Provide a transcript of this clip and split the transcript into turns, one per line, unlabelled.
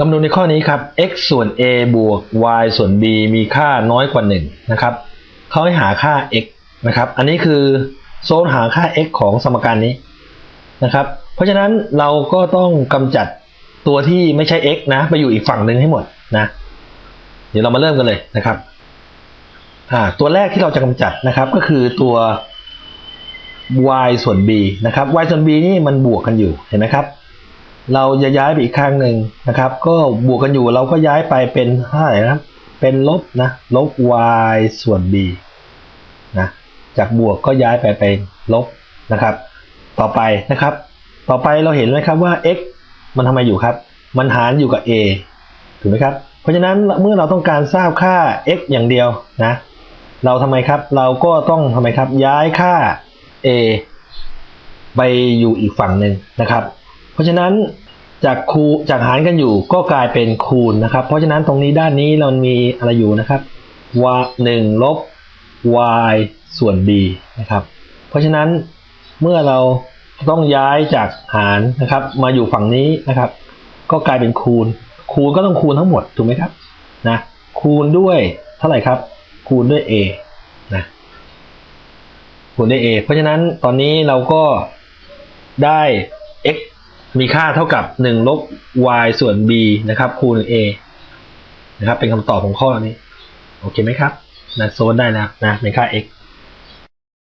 คำนวณในข้อนี้ครับ x ส่วน a บวก y ส่วน b มีค่าน้อยกว่า1นะครับเขาให้หาค่า x นะครับ อันนี้คือโซนหาค่า x ของสมการนี้นะครับ เพราะฉะนั้นเราก็ต้องกำจัดตัวที่ไม่ใช่ x นะ ไปอยู่อีกฝั่งหนึ่งให้หมดนะ เดี๋ยวเรามาเริ่มกันเลยนะครับตัวแรกที่เราจะกำจัดนะครับก็คือตัว y ส่วน b นะครับ y ส่วน b นี่มันบวกกันอยู่เห็นไหมครับ เราจะย้ายไปอีกข้างหนึ่งนะครับ ก็บวกกันอยู่เราก็ย้ายไปเป็นเท่าไหร่นะเป็นลบนะลบ y ส่วน b นะจากบวกก็ย้ายไปเป็นลบนะครับ ต่อไปนะครับ ต่อไปเราเห็นไหมครับว่า x มันทำไมอยู่ครับ มันหารอยู่กับ a ถูกไหมครับ เพราะฉะนั้นเมื่อเราต้องการทราบค่า x อย่างเดียวนะ เราทำไมครับ เราก็ต้องทำไมครับ ย้ายค่า a ไปอยู่อีกฝั่งหนึ่งนะครับ เพราะฉะนั้นจากคูจากหารกันอยู่ก็กลายเป็นคูณนะครับ เพราะฉะนั้นตรงนี้ด้านนี้เรามีอะไรอยู่นะครับ y 1ลบ y ส่วน b นะครับ เพราะฉะนั้นเมื่อเราต้องย้ายจากหารนะครับ มาอยู่ฝั่งนี้นะครับ ก็กลายเป็นคูณ คูณก็ต้องคูณทั้งหมดถูกไหมครับนะคูณด้วยเท่าไหร่ครับ คูณด้วย a นะคูณด้วย a เพราะฉะนั้นตอนนี้เราก็ได้ x มีค่าเท่ากับ 1 ลบ y ส่วน b นะครับ คูณ a นะครับ เป็นคำตอบของข้อนี้ โอเคไหมครับนะโซนได้แล้วนะในค่า x